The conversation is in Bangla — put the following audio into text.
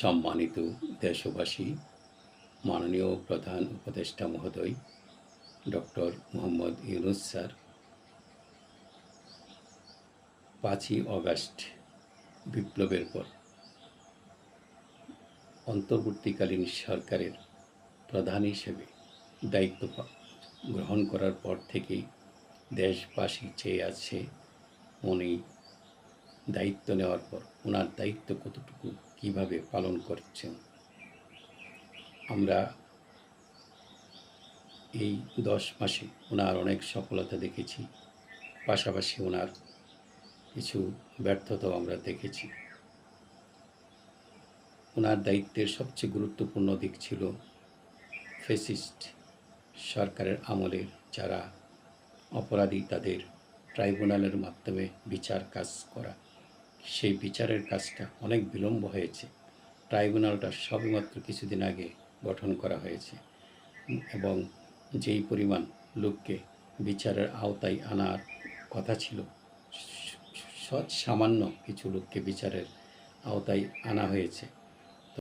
সম্মানিত দেশবাসী, মাননীয় প্রধান উপদেষ্টা মহোদয়, ডক্টর মোহাম্মদ ইউনুস স্যার, পাঁচই অগাস্ট বিপ্লবের পর অন্তর্বর্তীকালীন সরকারের প্রধান হিসেবে দায়িত্ব গ্রহণ করার পর থেকেই দেশবাসী চেয়ে আছে উনি দায়িত্ব নেওয়ার পর ওনার দায়িত্ব কতটুকু কীভাবে পালন করছেন? আমরা এই দশ মাসে ওনার অনেক সফলতা দেখেছি, পাশাপাশি ওনার কিছু ব্যর্থতাও আমরা দেখেছি। ওনার দায়িত্বের সবচেয়ে গুরুত্বপূর্ণ দিক ছিল ফেসিস্ট সরকারের আমলে যারা অপরাধী তাদের ট্রাইব্যুনালের মাধ্যমে বিচার কাজ করা। সেই বিচারের কাজটা অনেক বিলম্ব হয়েছে। ট্রাইব্যুনালটা সবেমাত্র কিছুদিন আগে গঠন করা হয়েছে এবং যেই পরিমাণ লোককে বিচারের আওতায় আনার কথা ছিল, সৎ সামান্য কিছু লোককে বিচারের আওতায় আনা হয়েছে।